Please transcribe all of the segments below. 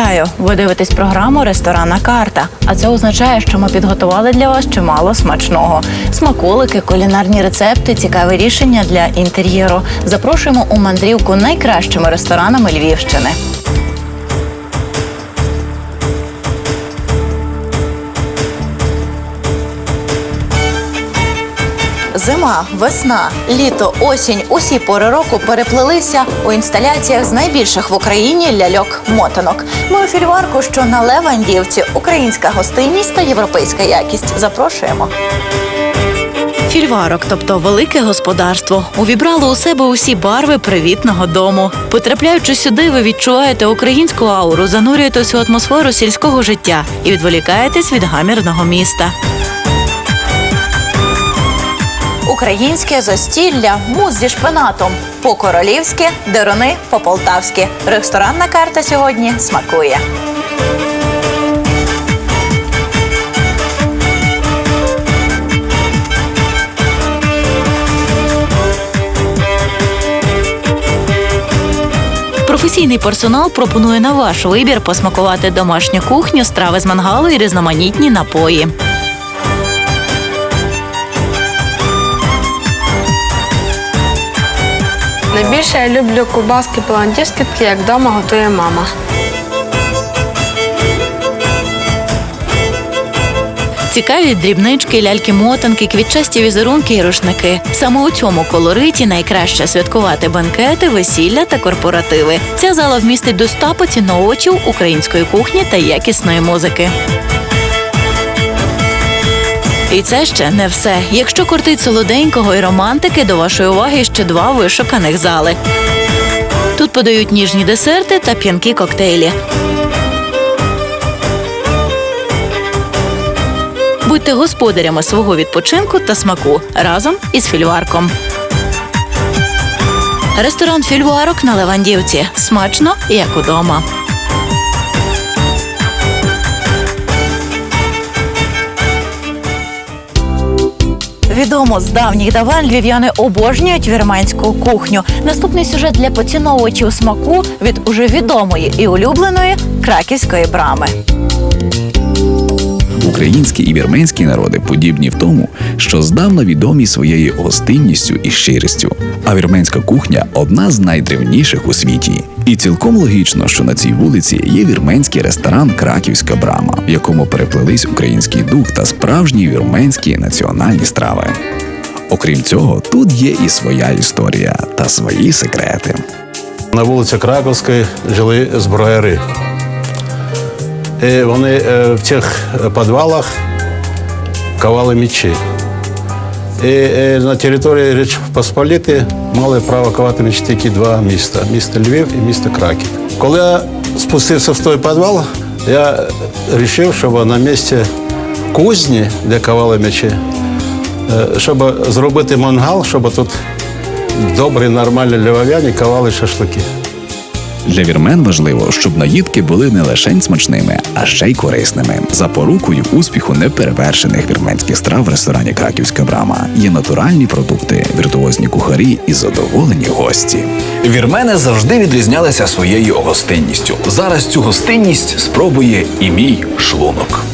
Вітаю! Ви дивитесь програму Ресторанна карта. А це означає, що ми підготували для вас чимало смачного: смаколики, кулінарні рецепти, цікаві рішення для інтер'єру. Запрошуємо у мандрівку найкращими ресторанами Львівщини. Зима, весна, літо, осінь усі пори року переплелися у інсталяціях з найбільших в Україні ляльок-мотанок. Ми у фільварку, що на Левандівці, українська гостинність та європейська якість. Запрошуємо. Фільварок, тобто велике господарство, увібрало у себе усі барви привітного дому. Потрапляючи сюди, ви відчуваєте українську ауру, занурюєтесь у атмосферу сільського життя і відволікаєтесь від гамірного міста. Українське застілля, мус зі шпинатом. По-королівськи, деруни по-полтавськи. Ресторанна карта сьогодні смакує. Професійний персонал пропонує на ваш вибір посмакувати домашню кухню, страви з мангалу і різноманітні напої. Найбільше я люблю кубаски полантівські, такі як вдома готує мама. Цікаві дрібнички, ляльки-мотанки, квітчасті візерунки і рушники. Саме у цьому колориті найкраще святкувати банкети, весілля та корпоративи. Ця зала вмістить до ста поціновувачів української кухні та якісної музики. І це ще не все. Якщо кортить солоденького і романтики, до вашої уваги ще два вишуканих зали. Тут подають ніжні десерти та п'янкі коктейлі. Будьте господарями свого відпочинку та смаку разом із фільварком. Ресторан Фільварок на Левандівці. Смачно, як удома. Відомо з давніх давен львів'яни обожнюють вірменську кухню. Наступний сюжет для поціновувачів смаку від уже відомої і улюбленої краківської брами. Українські і вірменські народи подібні в тому, що здавна відомі своєю гостинністю і щирістю. А вірменська кухня одна з найдревніших у світі. І цілком логічно, що на цій вулиці є вірменський ресторан Краківська брама, в якому переплелись український дух та справжні вірменські національні страви. Окрім цього, тут є і своя історія та свої секрети. На вулиці Краковській жили зброяри. І вони е, в цих підвалах ковали мечі. І е, на території Річ Посполіти мали право ковати тільки два міста місто Львів і місто Краків. Коли я спустився в той підвал, я вирішив, щоб на місці кузні, де ковали мечі, е, щоб зробити мангал, щоб тут добрі, нормальні львов'яні ковали шашлики. Для вірмен важливо, щоб наїдки були не лише смачними, а ще й корисними. Запорукою успіху неперевершених вірменських страв в ресторані Краківська брама є натуральні продукти, віртуозні кухарі і задоволені гості. Вірмени завжди відрізнялися своєю гостинністю. Зараз цю гостинність спробує і мій шлунок.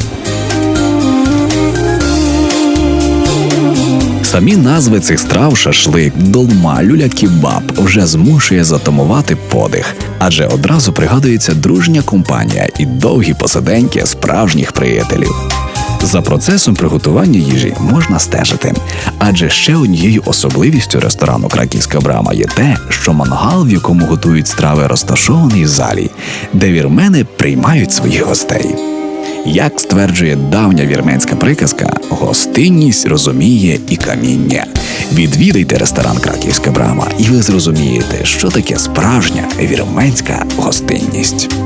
Самі назви цих страв шашлик, долма, люля-кібаб вже змушує затамувати подих, адже одразу пригадується дружня компанія і довгі посиденьки справжніх приятелів. За процесом приготування їжі можна стежити, адже ще однією особливістю ресторану Краківська брама є те, що мангал, в якому готують страви, розташований в залі, де вірмени приймають своїх гостей. Як стверджує давня вірменська приказка, гостинність розуміє і каміння. Відвідайте ресторан Краківська брама, і ви зрозумієте, що таке справжня вірменська гостинність.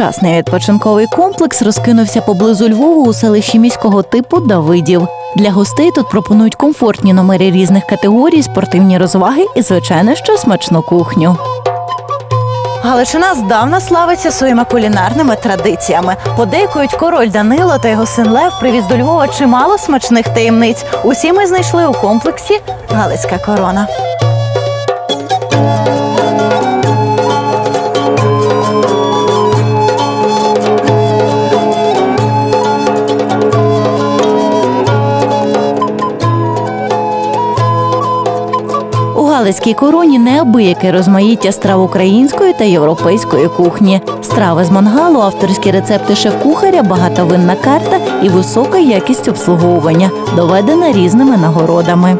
Сучасний відпочинковий комплекс розкинувся поблизу Львова у селищі міського типу Давидів. Для гостей тут пропонують комфортні номери різних категорій, спортивні розваги і, звичайно, що смачну кухню. Галичина здавна славиться своїми кулінарними традиціями. Подейкують король Данило та його син Лев привіз до Львова чимало смачних таємниць. Усі ми знайшли у комплексі Галицька корона. У Галицькій короні неабияке розмаїття страв української та європейської кухні. Страви з мангалу, авторські рецепти шеф-кухаря, багатовинна карта і висока якість обслуговування, доведена різними нагородами.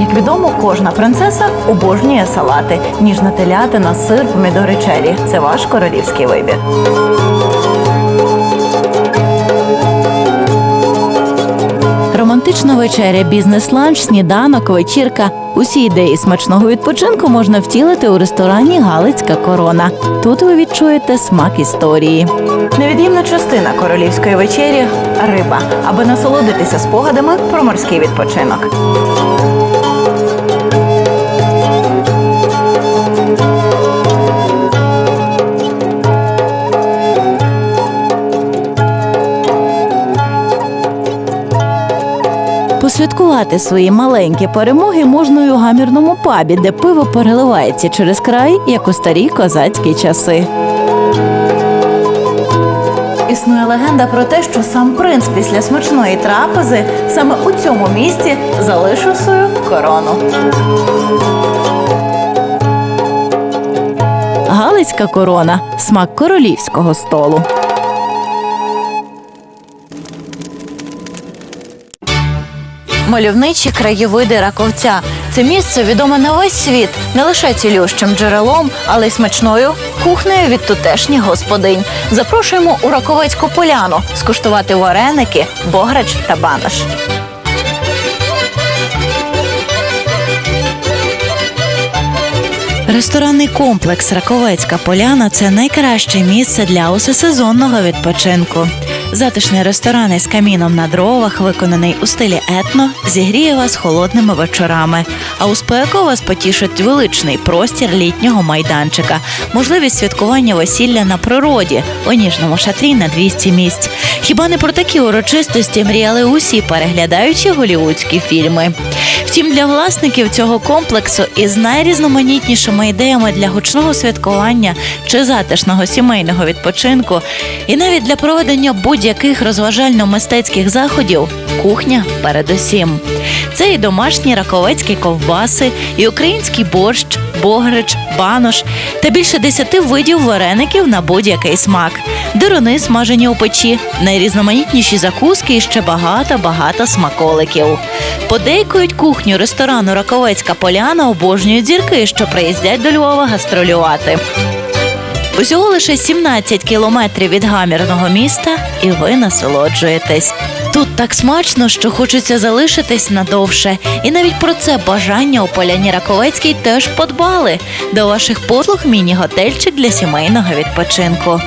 Як відомо, кожна принцеса обожнює салати, ніжна телятина, сир, помідори чері. Це ваш королівський вибір. Романтична вечеря, бізнес-ланч, сніданок, вечірка. Усі ідеї смачного відпочинку можна втілити у ресторані Галицька корона. Тут ви відчуєте смак історії. Невід'ємна частина королівської вечері риба, аби насолодитися спогадами про морський відпочинок. Посвяткувати свої маленькі перемоги можна і у гамірному пабі, де пиво переливається через край, як у старі козацькі часи. Існує легенда про те, що сам принц після смачної трапези саме у цьому місці залишив свою корону. Галицька корона смак королівського столу. Мальовничі краєвиди Раковця. Це місце відоме на весь світ не лише цілющим джерелом, але й смачною кухнею від тутешніх господинь. Запрошуємо у Раковецьку поляну скуштувати вареники, бограч та банош. Ресторанний комплекс Раковецька поляна це найкраще місце для усесезонного відпочинку. Затишний ресторан із каміном на дровах, виконаний у стилі етно, зігріє вас холодними вечорами. А у спеку вас потішить величний простір літнього майданчика, можливість святкування весілля на природі у ніжному шатрі на 200 місць. Хіба не про такі урочистості мріяли усі переглядаючі голівудські фільми? Втім, для власників цього комплексу із найрізноманітнішими ідеями для гучного святкування чи затишного сімейного відпочинку, і навіть для проведення будь-яких розважально-мистецьких заходів кухня передусім. Це і домашні раковецькі ковбаси, і український борщ, богрич, банош та більше десяти видів вареників на будь-який смак, дирони смажені у печі, найрізноманітніші закуски і ще багато-багато смаколиків. Подейкують кухню ресторану Раковецька Поляна обожнюють зірки, що приїздять до Львова гастролювати. Усього лише 17 кілометрів від гамірного міста, і ви насолоджуєтесь. Тут так смачно, що хочеться залишитись надовше. І навіть про це бажання у Поляні Раковецькій теж подбали. До ваших послуг міні-готельчик для сімейного відпочинку.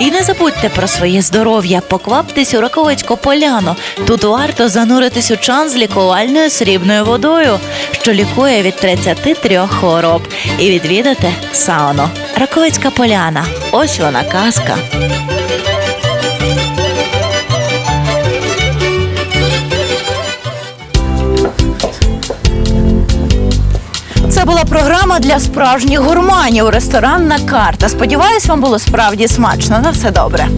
І не забудьте про своє здоров'я, покваптесь у Раковецьку поляну. Тут варто зануритись у чан з лікувальною срібною водою, що лікує від 33 хвороб, і відвідати сауну. Раковецька поляна. Ось вона казка. Це була програма для справжніх гурманів. Ресторанна карта. Сподіваюсь, вам було справді смачно. На все добре.